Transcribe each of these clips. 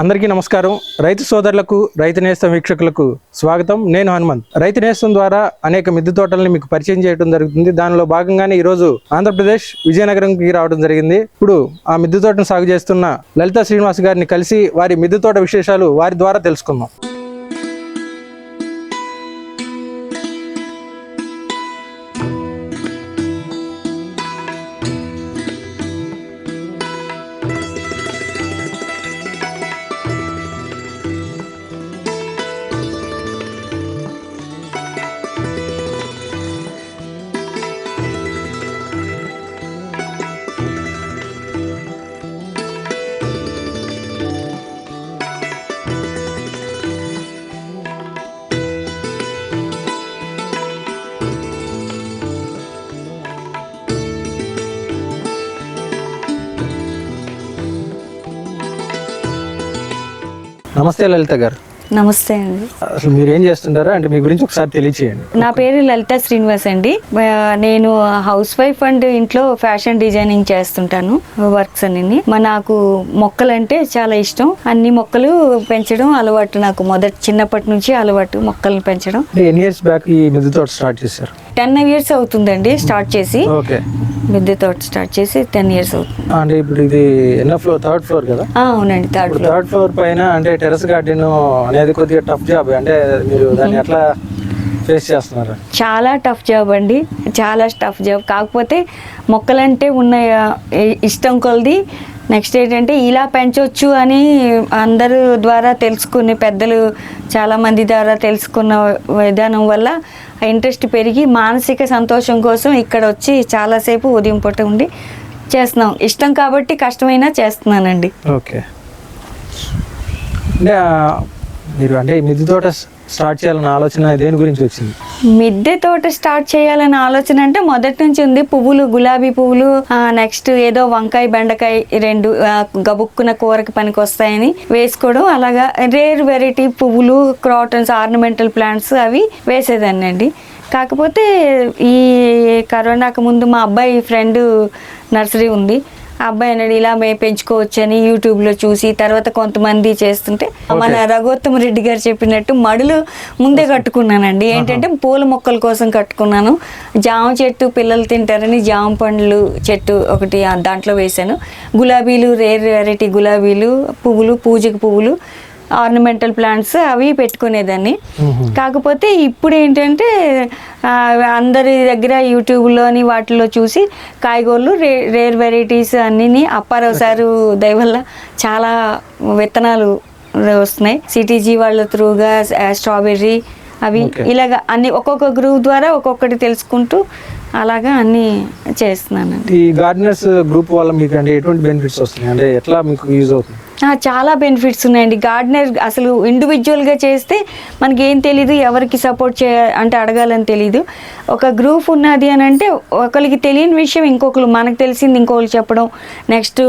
అందరికీ నమస్కారం. రైతు సోదరులకు రైతు నేస్తం వీక్షకులకు స్వాగతం. నేను హనుమంత్. రైతు నేస్తం ద్వారా అనేక మిద్దె తోటల్ని మీకు పరిచయం చేయడం జరుగుతుంది. దానిలో భాగంగానే ఈరోజు ఆంధ్రప్రదేశ్ విజయనగరంకి రావడం జరిగింది. ఇప్పుడు ఆ మిద్దె తోటను సాగు చేస్తున్న లలిత శ్రీనివాస్ గారిని కలిసి వారి మిద్దె తోట విశేషాలు వారి ద్వారా తెలుసుకుందాం. నమస్తే లలిత గారు. నమస్తే అండి. అసలు మీరు ఏం చేస్తుంటారో? అంటే మీ గురించి ఒకసారి తెలియచేయండి. నా పేరు లలిత శ్రీనివాస్ అండి. నేను హౌస్ వైఫ్ అండ్ ఇంట్లో ఫ్యాషన్ డిజైనింగ్ చేస్తుంటాను వర్క్స్ అన్ని మా నాకు మొక్కలంటే చాలా ఇష్టం. అన్ని మొక్కలు పెంచడం అలవాటు నాకు మొదటి చిన్నప్పటి నుంచి అలవాటు మొక్కలను పెంచడం. అంటే ఎన్ని ఇయర్స్ బ్యాక్ ఈ మిద్దె తోట స్టార్ట్ చేశారు? టెన్ ఇయర్స్ అవుతుందండి స్టార్ట్ చేసి. ఓకే. మిద్దె తోట స్టార్ట్ చేసి టెన్ ఇయర్స్ అవుతుంది. అంటే ఇప్పుడు ఇది ఎన్నో ఫ్లోర్ థర్డ్ ఫ్లోర్ కదా? అవునండి థర్డ్ ఇప్పుడు థర్డ్ ఫ్లోర్ పైన అంటే టెర్రస్ గార్డెన్ అనేది కొద్దిగా టఫ్ జాబ్. అంటే మీరు దాన్ని ఎట్లా ఫేస్ చేస్తున్నారు? చాలా టఫ్ జాబ్ అండి. చాలా టఫ్ జాబ్. కాకపోతే మొక్కలంటే ఉన్న ఇష్టం కొలది నెక్స్ట్ ఏంటంటే ఇలా పెంచవచ్చు అని అందరూ ద్వారా తెలుసుకునే పెద్దలు చాలామంది ద్వారా తెలుసుకున్న విధానం వల్ల ఆ ఇంట్రెస్ట్ పెరిగి మానసిక సంతోషం కోసం ఇక్కడ వచ్చి చాలాసేపు ఉదయం పూట ఉండి చేస్తున్నాం. ఇష్టం కాబట్టి కష్టమైనా చేస్తున్నానండి. ఓకే. అంటే మీరు అంటే మిద్దె తోట స్టార్ట్ చేయాలన్న ఆలోచన దేని గురించి వచ్చింది? మిద్దె తోట స్టార్ట్ చేయాలన్న ఆలోచన అంటే మొదటి నుంచి ఉంది. పువ్వులు గులాబీ పువ్వులు నెక్స్ట్ ఏదో వంకాయ బెండకాయ రెండు గబుక్కున కూరకి పనికి వస్తాయని వేసుకోవడం. అలాగా రేర్ వెరైటీ పువ్వులు క్రాటన్స్ ఆర్నమెంటల్ ప్లాంట్స్ అవి వేసేదాన్ని అండి. కాకపోతే ఈ కరోనాకు ముందు మా అబ్బాయి ఫ్రెండ్ నర్సరీ ఉంది. అబ్బాయి అన్నాడు ఇలా మేము పెంచుకోవచ్చని యూట్యూబ్లో చూసి తర్వాత కొంతమంది చేస్తుంటే మన రఘుత్తమ రెడ్డి గారు చెప్పినట్టు మడులు ముందే కట్టుకున్నానండి. ఏంటంటే పూల మొక్కల కోసం కట్టుకున్నాను. జామ చెట్టు పిల్లలు తింటారని జామ పండ్లు చెట్టు ఒకటి దాంట్లో వేశాను. గులాబీలు రేర్ వెరైటీ గులాబీలు పువ్వులు పూజకి పువ్వులు ఆర్నమెంటల్ ప్లాంట్స్ అవి పెట్టుకునేదాన్ని. కాకపోతే ఇప్పుడు ఏంటంటే అందరి దగ్గర యూట్యూబ్లోని వాటిలో చూసి కాయగూరలు రే రేర్ వెరైటీస్ అన్నీ అప్పారావు సారు దయ వల్ల చాలా విత్తనాలు వస్తున్నాయి. సిటీజీ వాళ్ళ త్రూగా స్ట్రాబెర్రీ అవి. ఇలాగ అన్ని ఒక్కొక్క గ్రూప్ ద్వారా ఒక్కొక్కటి తెలుసుకుంటూ అలాగా అన్నీ చేస్తున్నానండి. ఈ గార్డెనర్స్ గ్రూప్ వల్ల మీకు అంటే ఎటువంటి బెనిఫిట్స్ వస్తున్నాయి? అంటే ఎట్లా మీకు యూజ్ అవుతుంది? చాలా బెనిఫిట్స్ ఉన్నాయండి. గార్డెనర్ అసలు ఇండివిజువల్గా చేస్తే మనకి ఏం తెలీదు ఎవరికి సపోర్ట్ చే అంటే అడగాలని తెలీదు. ఒక గ్రూప్ ఉన్నది అని అంటే ఒకరికి తెలియని విషయం ఇంకొకరు మనకు తెలిసింది ఇంకొకరు చెప్పడం నెక్స్ట్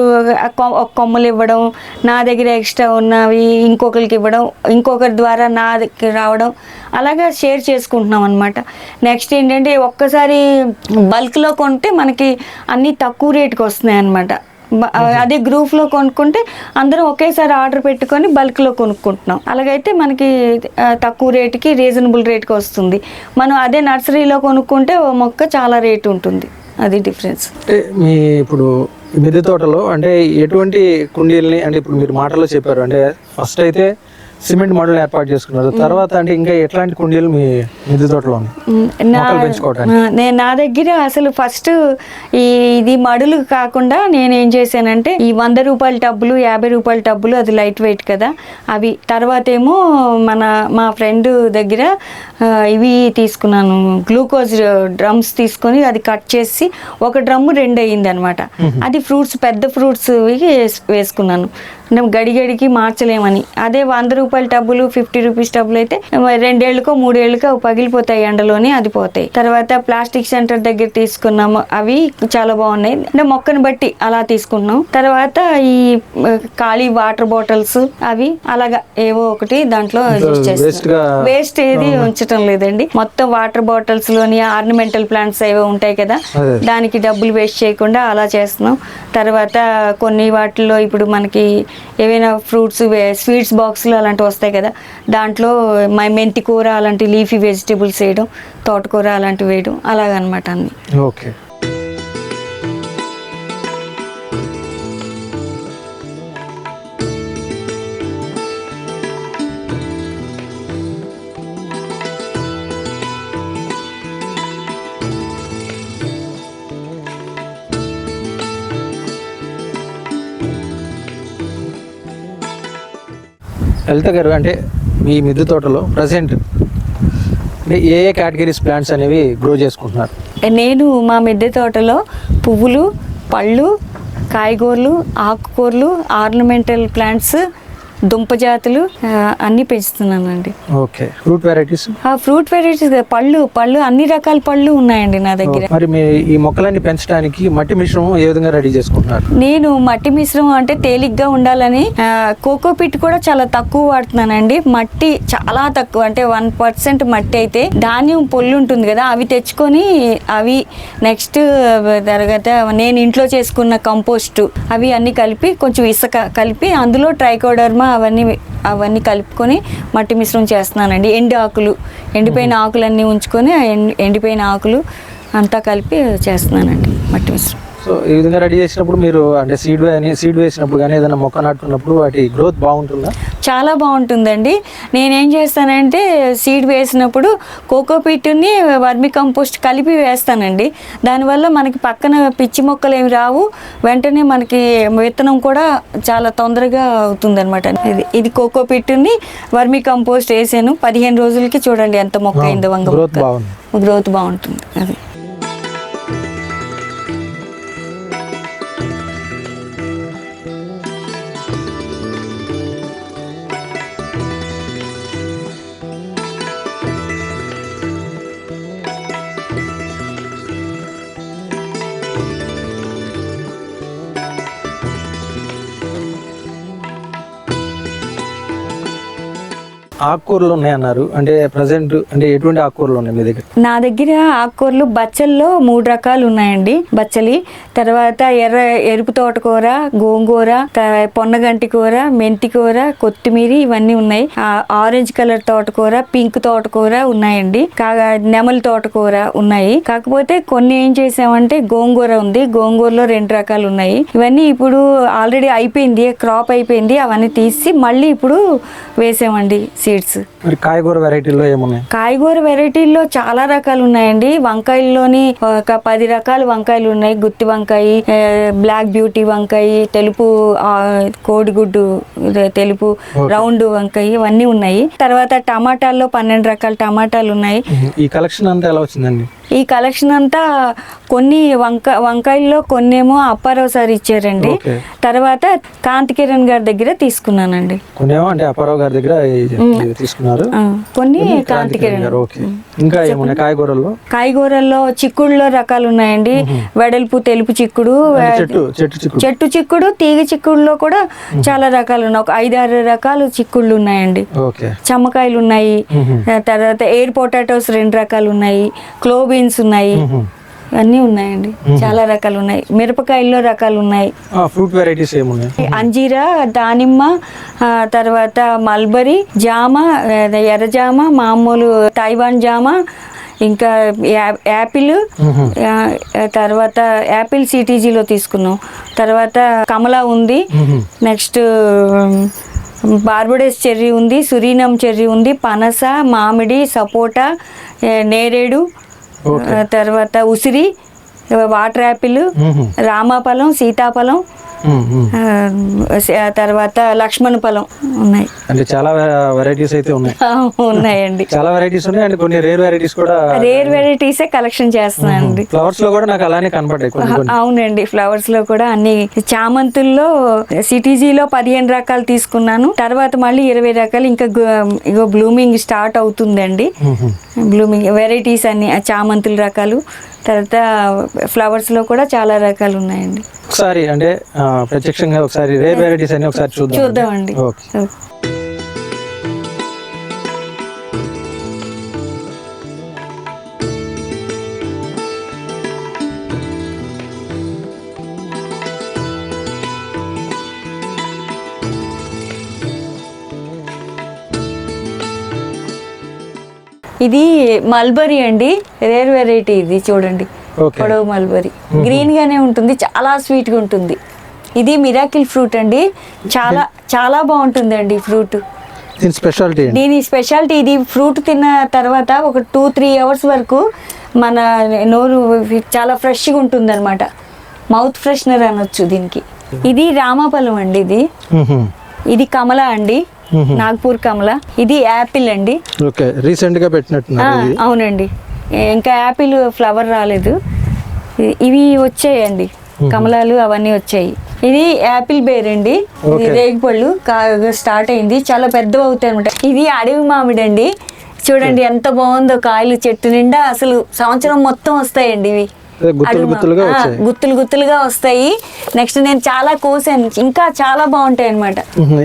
ఒక కొమ్మలు ఇవ్వడం నా దగ్గర ఎక్స్ట్రా ఉన్నవి ఇంకొకరికి ఇవ్వడం ఇంకొకరి ద్వారా నా దగ్గర రావడం అలాగా షేర్ చేసుకుంటున్నాం అనమాట నెక్స్ట్ ఏంటంటే ఒక్కసారి బల్క్లో కొంటే మనకి అన్నీ తక్కువ రేటుకి వస్తున్నాయి అనమాట అదే గ్రూప్లో కొనుక్కుంటే అందరం ఒకేసారి ఆర్డర్ పెట్టుకొని బల్క్లో కొనుక్కుంటున్నాం. అలాగైతే మనకి తక్కువ రేటుకి రీజనబుల్ రేట్కి వస్తుంది. మనం అదే నర్సరీలో కొనుక్కుంటే ఓ మొక్క చాలా రేటు ఉంటుంది. అది డిఫరెన్స్ అంటే మీ ఇప్పుడు మిద్దె తోటలో అంటే ఎటువంటి కుండీలని అంటే ఇప్పుడు మీరు మాటలో చెప్పారు అంటే ఫస్ట్ అయితే సిమెంట్ మడులు ఏర్పాటు చేసుకున్నారు. తర్వాత అంటే ఇంకా ఎట్లాంటి కుండీలు మీ మిద్దె తోటలో నేను నా దగ్గర అసలు ఫస్ట్ ఈ ఇది మడులు కాకుండా నేను ఏం చేశానంటే ఈ వంద రూపాయల టబ్బులు యాభై రూపాయల టబ్బులు అది లైట్ వెయిట్ కదా. అవి తర్వాత ఏమో మన మా ఫ్రెండ్ దగ్గర ఇవి తీసుకున్నాను. గ్లూకోజ్ డ్రమ్స్ తీసుకొని అది కట్ చేసి ఒక డ్రమ్ము రెండు అయ్యింది అనమాట అది ఫ్రూట్స్ పెద్ద ఫ్రూట్స్ వేసుకున్నాను. అంటే గడి గడికి మార్చలేమని. అదే వంద రూపాయల టబ్బులు ఫిఫ్టీ రూపీస్ టబ్బులు అయితే రెండేళ్ళకో మూడేళ్ళకో పగిలిపోతాయి ఎండలోనే అది పోతాయి. తర్వాత ప్లాస్టిక్ సెంటర్ దగ్గర తీసుకున్నాము అవి చాలా బాగున్నాయి. అంటే మొక్కను బట్టి అలా తీసుకున్నాం. తర్వాత ఈ ఖాళీ వాటర్ బాటిల్స్ అవి అలాగా ఏవో ఒకటి దాంట్లో యూజ్ చేస్తాం వేస్ట్ ఏది ఉంచటం లేదండి. మొత్తం వాటర్ బాటిల్స్లోని ఆర్నమెంటల్ ప్లాంట్స్ ఏవో ఉంటాయి కదా. దానికి డబ్బులు వేస్ట్ చేయకుండా అలా చేస్తున్నాం. తర్వాత కొన్ని వాటిల్లో ఇప్పుడు మనకి ఏవైనా ఫ్రూట్స్ స్వీట్స్ బాక్స్లు అలాంటివి వస్తాయి కదా దాంట్లో మై మెంతి కూర అలాంటి లీఫీ వెజిటేబుల్స్ వేయడం తోటకూర అలాంటివి వేయడం అలాగనమాట అన్ని. ఓకే. లలిత గారు అంటే మీ మిద్దె తోటలో ప్రజెంట్ అంటే ఏ ఏ కేటగిరీస్ ప్లాంట్స్ అనేవి గ్రో చేసుకుంటున్నారు? నేను మా మిద్దె తోటలో పువ్వులు పళ్ళు కాయగూరలు ఆకుకూరలు ఆర్నమెంటల్ ప్లాంట్స్ దుంప జాతులు అన్నీ పెంచుతున్నానండి. ఓకే. Fruit varieties? ఆ ఫ్రూట్ వెరైటీస్ పళ్ళు పళ్ళు అన్ని రకాల పళ్ళు ఉన్నాయండి నా దగ్గర. మరి మీ ఈ మొక్కలన్నీ పెంచడానికి మట్టి మిశ్రమం ఏ విధంగా రెడీ చేసుకుంటున్నారు? నేను మట్టి మిశ్రమం అంటే తేలిగ్గా ఉండాలని కోకో పిట్ కూడా చాలా తక్కువ వాడుతున్నానండి. మట్టి చాలా తక్కువ అంటే వన్ పర్సెంట్ మట్టి అయితే ధాన్యం పొల్లు ఉంటుంది కదా అవి తెచ్చుకొని అవి నెక్స్ట్ తర్వాత నేను ఇంట్లో చేసుకున్న కంపోస్ట్ అవి అన్ని కలిపి కొంచెం ఇసుక కలిపి అందులో ట్రైకోడర్మా అవన్నీ అవన్నీ కలుపుకొని మట్టి మిశ్రమం చేస్తున్నానండి. ఎండు ఆకులు ఎండిపోయిన ఆకులన్నీ ఉంచుకొని ఎండిపోయిన ఆకులు అంతా కలిపి చేస్తున్నానండి మట్టి మిశ్రమం. సో ఈ విధంగా రెడీ చేసినప్పుడు మీరు అంటే సీడ్ అని సీడ్ వేసినప్పుడు కానీ ఏదైనా మొక్క నాటుకున్నప్పుడు వాటి గ్రోత్ బాగుంటుందా? చాలా బాగుంటుందండి. నేనేం చేస్తానంటే సీడ్ వేసినప్పుడు కోకోపీట్ని వర్మి కంపోస్ట్ కలిపి వేస్తానండి. దానివల్ల మనకి పక్కన పిచ్చి మొక్కలు ఏమి రావు. వెంటనే మనకి విత్తనం కూడా చాలా తొందరగా అవుతుంది అనమాట ఇది ఇది కోకోపీట్ని వర్మి కంపోస్ట్ వేసాను. పదిహేను రోజులకి చూడండి ఎంత మొక్క అయిందో వంగ గ్రోత్ బాగుంటుంది. అది. ఆకుకూరలు ఉన్నాయన్నారు. అంటే ప్రజెంట్ అంటే ఎటువంటి ఆకుకూరలు ఉన్నాయి మీ దగ్గర? నా దగ్గర ఆకుకూరలు బచ్చల్లో మూడు రకాలు ఉన్నాయండి బచ్చలి తర్వాత ఎర్ర ఎరుపు తోటకూర గోంగూర పొన్నగంటి కూర మెంతి కూర కొత్తిమీర ఇవన్నీ ఉన్నాయి. ఆరెంజ్ కలర్ తోటకూర పింక్ తోటకూర ఉన్నాయండి. కాగా నెమలి తోటకూర ఉన్నాయి. కాకపోతే కొన్ని ఏం చేసామంటే గోంగూర ఉంది. గోంగూరలో రెండు రకాలు ఉన్నాయి. ఇవన్నీ ఇప్పుడు ఆల్రెడీ అయిపోయింది క్రాప్ అయిపోయింది అవన్నీ తీసి మళ్ళీ ఇప్పుడు వేసామండి సీడ్స్. మరి కాయగూర వెరైటీలో ఏమున్నాయి? కాయగూర వెరైటీల్లో చాలా రకాలు ఉన్నాయండి. వంకాయల్లోని ఒక పది రకాల వంకాయలు ఉన్నాయి. గుత్తి వంకాయ బ్లాక్ బ్యూటీ వంకాయ తెలుపు కోడిగుడ్డు తెలుపు రౌండ్ వంకాయ ఇవన్నీ ఉన్నాయి. తర్వాత టమాటాల్లో పన్నెండు రకాల టమాటాలు ఉన్నాయి. ఈ కలెక్షన్ అంతా ఎలా వచ్చిందండి? ఈ కలెక్షన్ అంతా కొన్ని వంక వంకాయల్లో కొన్నేమో అప్పారావు సార్ ఇచ్చారండి. తర్వాత కాంతి కిరణ్ గారి దగ్గర తీసుకున్నానండి. కొన్నేమో అంటే అప్పారావు గారి దగ్గర తీసుకున్నారు. కొన్ని కాంతి కిరణ్ ఇంకా కాయగూరల్లో? కాయగూరల్లో చిక్కుడులో రకాలు ఉన్నాయండి. వెడల్పు తెలుపు చిక్కుడు చెట్టు చిక్కుడు. తీగ చిక్కుడులో కూడా చాలా రకాలు ఉన్నాయి. ఒక ఐదారు రకాలు చిక్కుళ్ళు ఉన్నాయండి. చమ్మకాయలు ఉన్నాయి. తర్వాత ఎయిర్ పొటాటోస్ రెండు రకాలు ఉన్నాయి. క్లోబీన్స్ ఉన్నాయి. అన్నీ ఉన్నాయండి. చాలా రకాలు ఉన్నాయి. మిరపకాయల్లో రకాలు ఉన్నాయి. ఫ్రూట్ వెరైటీస్ ఏమున్నాయి? అంజీరా దానిమ్మ తర్వాత మల్బరీ జామ అదే ఎర్ర జామ మామూలు తైవాన్ జామ ఇంకా యాపిల్ తర్వాత యాపిల్ సిటీజీలో తీసుకున్నాం. తర్వాత కమలా ఉంది. నెక్స్ట్ బార్బడేస్ చెర్రీ ఉంది సురీనం చెర్రీ ఉంది పనస మామిడి సపోటా నేరేడు తర్వాత ఉసిరి వాటర్ యాపిల్ రామాఫలం సీతాఫలం తర్వాత లక్ష్మణ ఫలం ఉన్నాయి. అంటే చాలా వెరైటీస్ అయితే ఉన్నాయి. ఉన్నాయండి. చాలా వెరైటీస్ ఉన్నాయి అండ్ కొన్ని రేర్ వెరైటీస్ కూడా రేర్ వెరైటీసే కలెక్షన్ చేస్తున్నానండి. ఫ్లవర్స్లో కూడా నాకు అలానే కనపడ్డాయి అవునండి ఫ్లవర్స్లో కూడా అన్ని చామంతుల్లో సిటీజీలో పదిహేను రకాలు తీసుకున్నాను. తర్వాత మళ్ళీ ఇరవై రకాలు ఇంకా ఇగో బ్లూమింగ్ స్టార్ట్ అవుతుందండి. బ్లూమింగ్ వెరైటీస్ అన్ని చామంతుల రకాలు. తర్వాత ఫ్లవర్స్లో కూడా చాలా రకాలు ఉన్నాయండి. ఒకసారి అంటే ప్రత్యక్షంగా ఒకసారి రేర్ వెరైటీస్ అన్ని ఒకసారి చూద్దాం. చూద్దామండి. ఓకే. ఇది మల్బరీ అండి. రేర్ వెరైటీ ఇది చూడండి. పొడవు మల్బరీ. గ్రీన్ గానే ఉంటుంది చాలా స్వీట్గా ఉంటుంది. ఇది మిరాకిల్ ఫ్రూట్ అండి. చాలా చాలా బాగుంటుంది అండి ఫ్రూట్ దీని స్పెషాలిటీ దీని స్పెషాలిటీ ఇది ఫ్రూట్ తిన్న తర్వాత ఒక టూ త్రీ అవర్స్ వరకు మన నోరు చాలా ఫ్రెష్గా ఉంటుంది అనమాట మౌత్ ఫ్రెషనర్ అనొచ్చు దీనికి. ఇది రామఫలం అండి ఇది. ఇది కమల అండి. నాగ్పూర్ కమల. ఇది యాపిల్ అండి. ఓకే రీసెంట్గా అవునండి. ఇంకా యాపిల్ ఫ్లవర్ రాలేదు. ఇవి వచ్చాయండి. కమలాలు అవన్నీ వచ్చాయి. ఇది యాపిల్ బేర్ అండి. ఇది. రేగిపళ్ళు స్టార్ట్ అయింది. చాలా పెద్దవి అవుతాయి అనమాట ఇది అడవి మామిడి అండి చూడండి ఎంత బాగుందో కాయలు చెట్టు నిండా అసలు సంవత్సరం మొత్తం వస్తాయండి ఇవి. గుత్తులు. గుత్తులుగా గుత్తులు గుత్తులుగా వస్తాయి. నెక్స్ట్ నేను చాలా కోసాను. ఇంకా చాలా బాగుంటాయి అనమాట.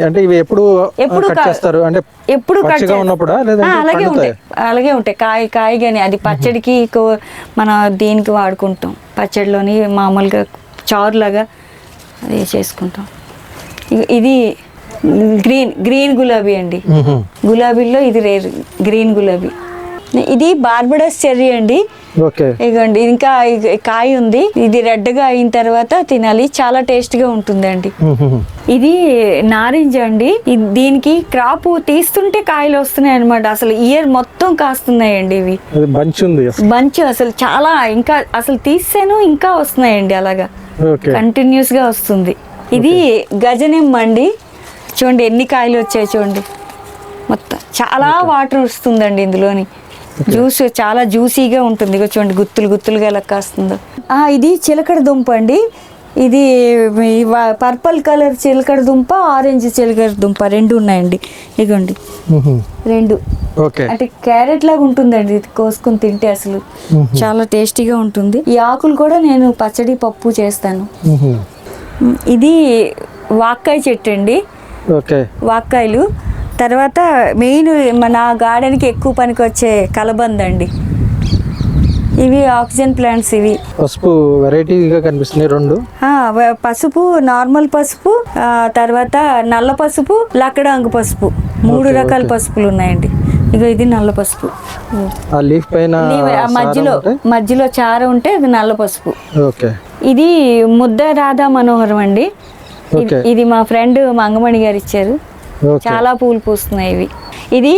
అంటే ఇవి ఎప్పుడు ఎప్పుడు చేస్తారు? అంటే ఎప్పుడు అలాగే ఉంటాయి? అలాగే ఉంటాయి. కాయ కాయ కానీ అది పచ్చడికి మన దీనికి వాడుకుంటాం. పచ్చడిలోని మామూలుగా చారులాగా అది చేసుకుంటాం. ఇది గ్రీన్ గ్రీన్ గులాబీ అండి. గులాబీలో ఇది రేర్ గ్రీన్ గులాబీ. ఇది బార్బడస్ చెర్రీ అండి. ఇగోండి ఇంకా కాయ ఉంది. ఇది రెడ్గా అయిన తర్వాత తినాలి. చాలా టేస్ట్గా ఉంటుందండి. మ్మ్హ. ఇది నారింజ అండి. దీనికి క్రాప్ తీస్తుంటే కాయలు వస్తున్నాయి అనమాట అసలు ఇయర్ మొత్తం కాస్తున్నాయండి ఇవి. బంచ్ ఉంది బంచ్ అసలు చాలా ఇంకా అసలు తీసాను ఇంకా వస్తున్నాయండి అలాగా. కంటిన్యూస్గా వస్తుంది. ఇది గజనిమ్మ అండి. చూడండి ఎన్ని కాయలు వచ్చాయి చూడండి. మొత్తం చాలా వాటర్ వస్తుందండి ఇందులోని. జ్యూస్ చాలా జ్యూసీగా ఉంటుంది. చూడండి గుత్తులు గుత్తులుగా ఎలా కాస్తుందో. ఆ, ఇది చిలకడ దుంప అండి. ఇది పర్పుల్ కలర్ చిలకడ దుంప ఆరెంజ్ చిలకడ దుంప రెండు ఉన్నాయండి. ఇగోండి. రెండు. అంటే క్యారెట్ లాగా ఉంటుందండి ఇది కోసుకొని తింటే అసలు. చాలా టేస్టీగా ఉంటుంది. ఈ ఆకులు కూడా నేను పచ్చడి పప్పు చేస్తాను. ఇది వాక్కాయ చెట్టు అండి. వాక్కాయలు. తర్వాత మెయిన్ మన గార్డెన్కి ఎక్కువ పనికొచ్చే కలబంద అండి ఇవి ఆక్సిజన్ ప్లాంట్స్ ఇవి. పసుపు వెరైటీగా కనిపిస్తున్నాయి రెండు. పసుపు నార్మల్ పసుపు తర్వాత నల్ల పసుపు లక్కడాంగు పసుపు. మూడు రకాల. పసుపులు ఉన్నాయండి ఇక ఇది నల్ల పసుపు. ఆ లీఫ్ పైన మధ్యలో? మధ్యలో చార ఉంటే అది నల్ల పసుపు. ఓకే. ఇది ముద్ద రాధా మనోహరం అండి. ఇది- మా ఫ్రెండ్ మంగమణి గారు ఇచ్చారు. చాలా పూలు పూస్తున్నాయి ఇవి. ఇది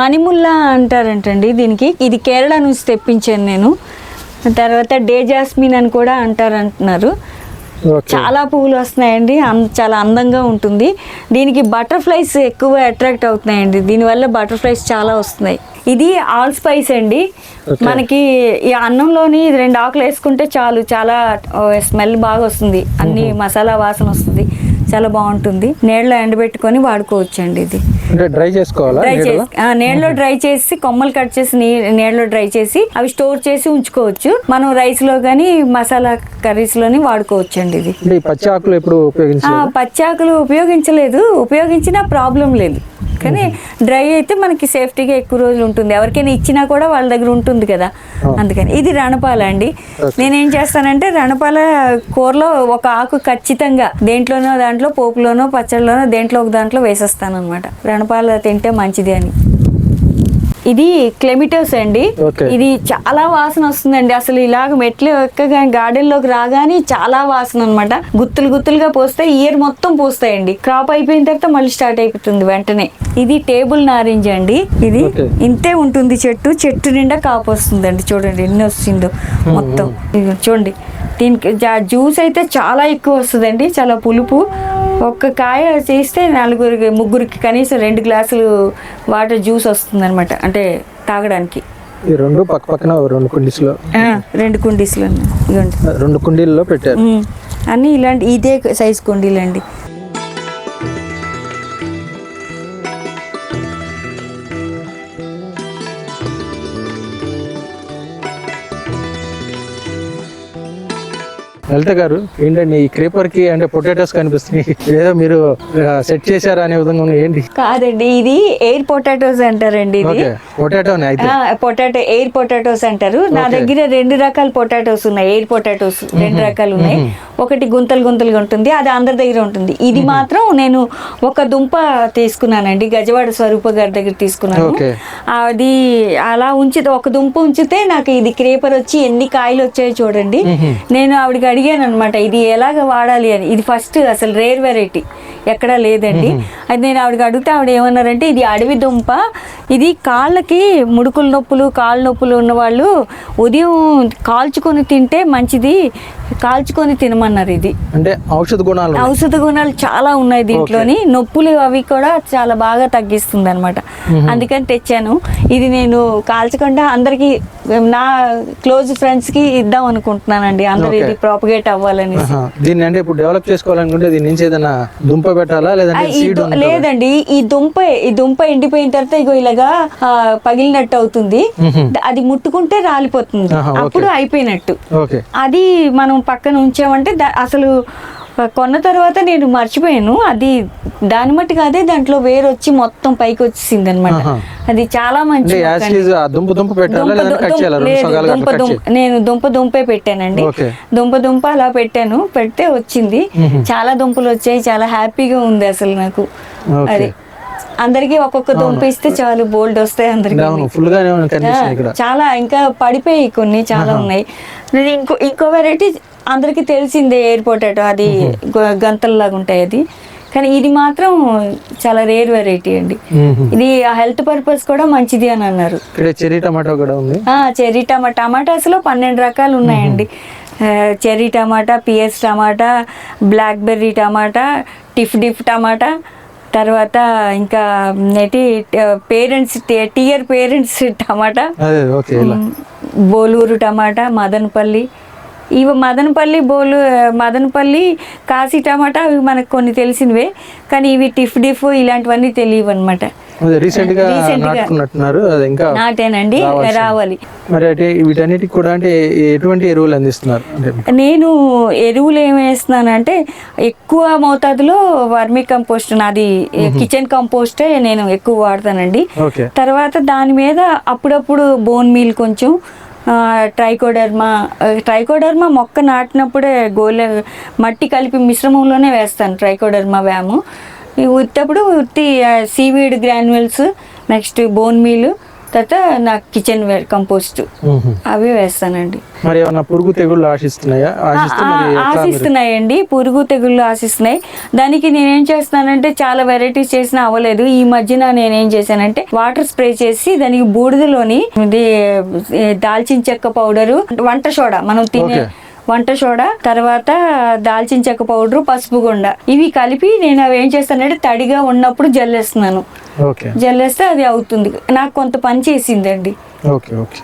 మణిముల్లా అంటారంటండి దీనికి. ఇది కేరళ నుంచి తెప్పించాను నేను. తర్వాత డే జాస్మిన్ అని కూడా అంటారు అంటున్నారు ఓకే. చాలా పువ్వులు వస్తున్నాయండి. చాలా అందంగా ఉంటుంది. దీనికి బటర్ఫ్లైస్ ఎక్కువ అట్రాక్ట్ అవుతున్నాయండి. దీనివల్ల బటర్ఫ్లైస్ చాలా వస్తున్నాయి. ఇది ఆల్ స్పైస్ అండి. మనకి ఈ అన్నంలోని రెండు ఆకులు వేసుకుంటే చాలు. చాలా స్మెల్ బాగా వస్తుంది. అన్ని మసాలా వాసన వస్తుంది. చాలా బాగుంటుంది. నీళ్ళలో ఎండబెట్టుకొని వాడుకోవచ్చు అండి ఇది డ్రై చేసుకోవాలా డ్రై? చేసి నీళ్ళలో డ్రై చేసి కొమ్మలు కట్ చేసి నీళ్ళలో డ్రై చేసి అవి స్టోర్ చేసి ఉంచుకోవచ్చు. మనం రైస్లో కానీ మసాలా కర్రీస్లోని వాడుకోవచ్చు అండి ఇది పచ్చి ఆకులు ఎప్పుడు ఆ, ఉపయోగించలేదు పచ్చాకులు ఉపయోగించలేదు. ఉపయోగించినా ప్రాబ్లం లేదు. కానీ డ్రై అయితే మనకి సేఫ్టీగా ఎక్కువ రోజులు ఉంటుంది. ఎవరికైనా ఇచ్చినా కూడా వాళ్ళ దగ్గర ఉంటుంది కదా. అందుకని ఇది రణపాల అండి. నేనేం చేస్తానంటే రణపాల కూరలో ఒక ఆకు ఖచ్చితంగా దేంట్లోనో దాంట్లో పోపులోనో పచ్చడిలోనో దేంట్లో ఒక దాంట్లో వేసేస్తాను అనమాట రణపాల తింటే మంచిది అని. ఇది క్లెమిటోస్ అండి. ఇది చాలా వాసన వస్తుందండి. అసలు ఇలాగ మెట్లు ఎక్కగా గార్డెన్లోకి రాగానే చాలా వాసన అన్నమాట. గుత్తులు గుత్తులుగా పోస్తే ఇయర్ మొత్తం పోస్తాయండి. క్రాప్ అయిపోయిన తర్వాత మళ్ళీ స్టార్ట్ అయిపోతుంది వెంటనే. ఇది టేబుల్ నారింజ అండి. ఇది. ఇంతే ఉంటుంది చెట్టు. చెట్టు నిండా కాపు వస్తుందండి. చూడండి ఎన్ని వస్తుందో మొత్తం. చూడండి. దీనికి జ్యూస్ అయితే చాలా ఎక్కువ వస్తుందండి. చాలా పులుపు. ఒక్క కాయ చేస్తే నలుగురికి ముగ్గురికి కనీసం రెండు గ్లాసులు వాటర్ జ్యూస్ వస్తుంది అనమాట అంటే తాగడానికి. ఈ రెండు పక్క పక్కన రెండు కుండీస్లో. రెండు కుండీస్లో రెండు కుండీల్లో పెట్టారు. అన్నీ ఇలాంటి ఇదే సైజ్ కుండీలండి. లలిత గారు ఏంటండి ఈ క్రేపర్కి అంటే పొటాటోస్ కనిపిస్తున్నాయి. ఏదో మీరు సెట్ చేశారా అనే విధంగా. ఏంటి? కాదండి ఇది ఎయిర్ పొటాటోస్ అంటారండి ఇది. అయితే. పొటాటో ఎయిర్ పొటాటోస్ అంటారు. నా దగ్గర రెండు రకాల పొటాటోస్ ఉన్నాయి ఎయిర్ పొటాటోస్ రెండు రకాలు ఉన్నాయి. ఒకటి గుంతలు గుంతలుగా ఉంటుంది అది అందరి దగ్గర ఉంటుంది. ఇది మాత్రం నేను ఒక దుంప తీసుకున్నానండి గజవాడ స్వరూప గారి దగ్గర తీసుకున్నాను. అది అలా ఉంచితే ఒక దుంప ఉంచితే నాకు ఇది క్రేపర్ వచ్చి ఎన్ని కాయలు వచ్చాయో చూడండి. నేను ఆవిడకి అడిగాను అనమాట ఇది ఎలాగ వాడాలి అని? ఇది ఫస్ట్ అసలు రేర్ వెరైటీ ఎక్కడా లేదండి. అది నేను ఆవిడకి అడిగితే ఆవిడ ఏమన్నారంటే ఇది అడవి దుంప ఇది కాళ్ళకి ముడుకుల నొప్పులు కాళ్ళ నొప్పులు ఉన్న వాళ్ళు ఉదయం కాల్చుకొని తింటే మంచిది కాల్చుకొని తినమన్నారు ఇది. అంటే ఔషధ గుణాలు. ఔషధ గుణాలు చాలా ఉన్నాయి దీంట్లోని నొప్పులు అవి కూడా చాలా బాగా తగ్గిస్తుంది అనమాట అందుకని తెచ్చాను. ఇది నేను కాల్చకుండా అందరికి నా క్లోజ్ ఫ్రెండ్స్కి ఇద్దాం అనుకుంటున్నానండి అందరు ఇది ప్రాపగేట్ అవ్వాలని ఆహా. దీన్ని అంటే ఇప్పుడు డెవలప్ చేసుకోవాలనుకుంటే దీని నుంచి ఏదైనా దుంప పెట్టాలా? లేదంటే ఈ సీడ్ దు- లేదండి. ఈ దుంప ఈ దుంప ఎండిపోయిన తర్వాత ఇగో ఇలాగా ఆ, పగిలినట్టు అవుతుంది. అది ముట్టుకుంటే రాలిపోతుంది. ఆహా, ఓకే. అప్పుడు అయిపోయినట్టు. ఓకే. అది మనం పక్కన ఉంచామంటే దా- అసలు కొన్న తర్వాత నేను మర్చిపోయాను. అది దాని మట్టుకు అదే దాంట్లో వేరు వచ్చి మొత్తం పైకి వచ్చేసింది అనమాట. అది చాలా మంచి దుంప నేను దుంప దుంపే పెట్టానండి. దుంప దుంప అలా పెట్టాను. పెడితే వచ్చింది. చాలా దుంపలు వచ్చాయి. చాలా హ్యాపీగా ఉంది అసలు నాకు. అది అందరికి ఒక్కొక్క దుంప ఇస్తే చాలు బోల్డ్ వస్తాయి అందరికి. చాలా ఇంకా పడిపోయి కొన్ని చాలా ఉన్నాయి. నేను ఇంకో ఇంకో వెరైటీ అందరికి తెలిసిందే ఎయిర్ పొటాటో అది గంతల్లాగా ఉంటాయి అది. కానీ ఇది మాత్రం చాలా రేర్ వెరైటీ అండి. ఇది హెల్త్ పర్పస్ కూడా మంచిది అని అన్నారు. చెర్రీ టమాటో కూడా ఉంది? ఆ, చెర్రీ టమాటా టమాటాస్లో పన్నెండు రకాలు ఉన్నాయండి. ఆ, cherry tomato PS tomato black berry tomato టిఫ్ డిఫ్ టమాటా తర్వాత ఇంకా ఏంటి పేరెంట్స్ టియర్ పేరెంట్స్ టమాటా బోలూరు టమాటా మదనపల్లి ఇవి మదనపల్లి బోలు మదనపల్లి కాశీ టమాటా అవి మనకు కొన్ని తెలిసినవే కానీ ఇవి టిఫ్ డిఫ్ ఇలాంటివన్నీ తెలియవు అనమాట నాటేనండి. రావాలి. మరి అంటే వీటన్నిటికి కూడా అంటే ఎటువంటి ఎరువులు అందిస్తున్నారు? నేను ఎరువులు ఏం వేస్తున్నానంటే ఎక్కువ మోతాదులో వర్మీ కంపోస్ట్ నాది కిచెన్ కంపోస్టే నేను ఎక్కువ వాడతానండి. తర్వాత దాని మీద అప్పుడప్పుడు బోన్ మీల్ కొంచెం ట్రైకోడర్మా ట్రైకోడర్మా మొక్క నాటినప్పుడే గోలె మట్టి కలిపి మిశ్రమంలోనే వేస్తాను ట్రైకోడర్మా వ్యాము. ఈ ఉత్తప్పుడు ఉత్తి seaweed granules next bone meal తర్వాత నా కిచెన్ వేర్ కంపోస్ట్. అవి వేస్తానండి. మరి ఏమన్నా పురుగు తెగుళ్ళు ఆశిస్తున్నాయా? ఆశిస్తున్నాయండి. పురుగు తెగుళ్ళు ఆశిస్తున్నాయి. దానికి నేనేం చేస్తున్నానంటే చాలా వెరైటీస్ చేసినా అవ్వలేదు. ఈ మధ్యన నేనేం చేశానంటే వాటర్ స్ప్రే చేసి దానికి బూడిదలోని ఇది దాల్చిన చెక్క పౌడరు వంట సోడా మనం తినే. వంట సోడా తర్వాత దాల్చిన చెక్క పౌడరు పసుపు గుండ. ఇవి కలిపి నేను అవి ఏం చేస్తానంటే తడిగా ఉన్నప్పుడు జల్లేస్తున్నాను. జల్లేస్తే అది అవుతుంది. నాకు కొంత పని చేసిందండి. Okay okay.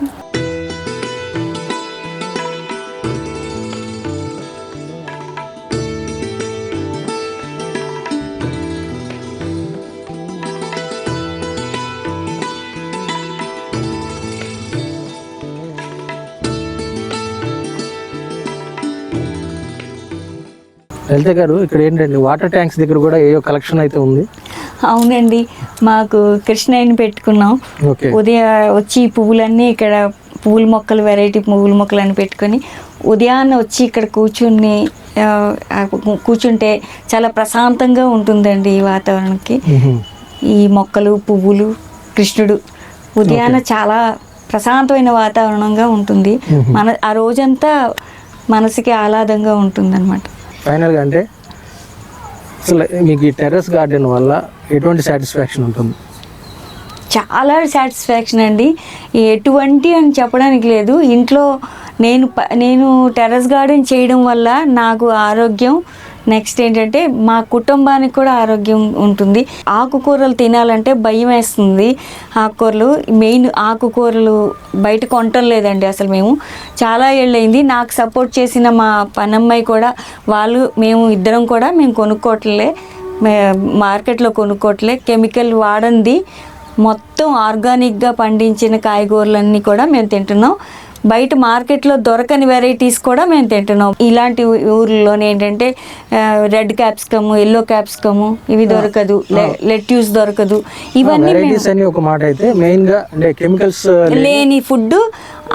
లలిత గారు ఇక్కడ ఏంటండి వాటర్ ట్యాంక్స్ దగ్గర కూడా కలెక్షన్ అయితే ఉంది? అవునండి మాకు కృష్ణయ్యని పెట్టుకున్నాం. ఉదయం వచ్చి పువ్వులన్నీ ఇక్కడ పువ్వుల మొక్కలు వెరైటీ పువ్వుల మొక్కలన్నీ పెట్టుకొని ఉదయాన్నే వచ్చి ఇక్కడ కూర్చుని కూర్చుంటే చాలా ప్రశాంతంగా ఉంటుందండి ఈ వాతావరణంకి. ఈ మొక్కలు పువ్వులు కృష్ణుడు ఉదయాన చాలా ప్రశాంతమైన వాతావరణంగా ఉంటుంది. మన ఆ రోజంతా మనసుకి ఆహ్లాదంగా ఉంటుంది అనమాట ఫైనల్గా అంటే అసలు మీకు ఈ టెర్రస్ గార్డెన్ వల్ల ఎటువంటి సాటిస్ఫాక్షన్ ఉంటుంది? చాలా సాటిస్ఫాక్షన్ అండి. ఎటువంటి అని చెప్పడానికి లేదు. ఇంట్లో నేను ప- నేను టెర్రస్ గార్డెన్ చేయడం వల్ల నాకు ఆరోగ్యం నెక్స్ట్ ఏంటంటే మా కుటుంబానికి కూడా ఆరోగ్యం ఉంటుంది. ఆకుకూరలు తినాలంటే భయం వేస్తుంది. ఆకుకూరలు మెయిన్ ఆకుకూరలు బయట కొనటం లేదండి అసలు మేము. చాలా ఏళ్ళైంది నాకు సపోర్ట్ చేసిన మా పనమ్మాయి కూడా వాళ్ళు మేము ఇద్దరం కూడా మేము కొనుక్కోవట్లే. మే- మార్కెట్లో కొనుక్కోవట్లే. కెమికల్ వాడంది. మొత్తం ఆర్గానిక్గా పండించిన కాయగూరలన్నీ కూడా మేము తింటున్నాం. బయట మార్కెట్లో దొరకని వెరైటీస్ కూడా మేము తింటున్నాం. ఇలాంటి ఊ- ఊర్లోనే ఏంటంటే రెడ్ క్యాప్సికమ్ ఎల్లో క్యాప్సికమ్ ఇవి దొరకదు. లెట్యూస్ దొరకదు. ఇవన్నీ ఒక మాట అయితే మెయిన్గా అంటే కెమికల్స్ లేని ఫుడ్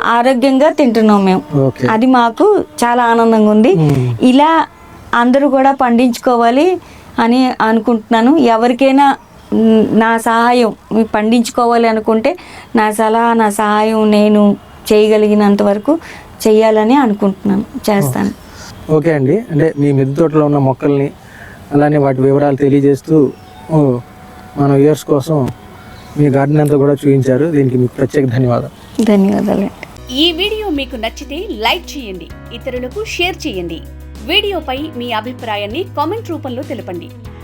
ఆరోగ్యంగా తింటున్నాం మేము. అది మాకు చాలా ఆనందంగా ఉంది. ఇలా అందరూ కూడా పండించుకోవాలి అని అనుకుంటున్నాను. ఎవరికైనా నా సహాయం పండించుకోవాలి అనుకుంటే నా సలహా నా సహాయం నేను చేయగలిగినంత వరకు చేయాలని అనుకుంటున్నాను చేస్తాను. ఓకే అండి. అంటే మీ మిద్దె తోటలో ఉన్న మొక్కల్ని అలానే వాటి వివరాలు తెలియజేస్తూ ఓ, మన వ్యూయర్స్ కోసం మీ గార్డెన్ అంతా కూడా చూపించారు. దీనికి మీకు ప్రత్యేక ధన్యవాదాలు. ధన్యవాదాలు. ఈ వీడియో మీకు నచ్చితే లైక్ చేయండి ఇతరులకు షేర్ చేయండి. వీడియోపై మీ అభిప్రాయాన్ని కామెంట్ రూపంలో తెలపండి.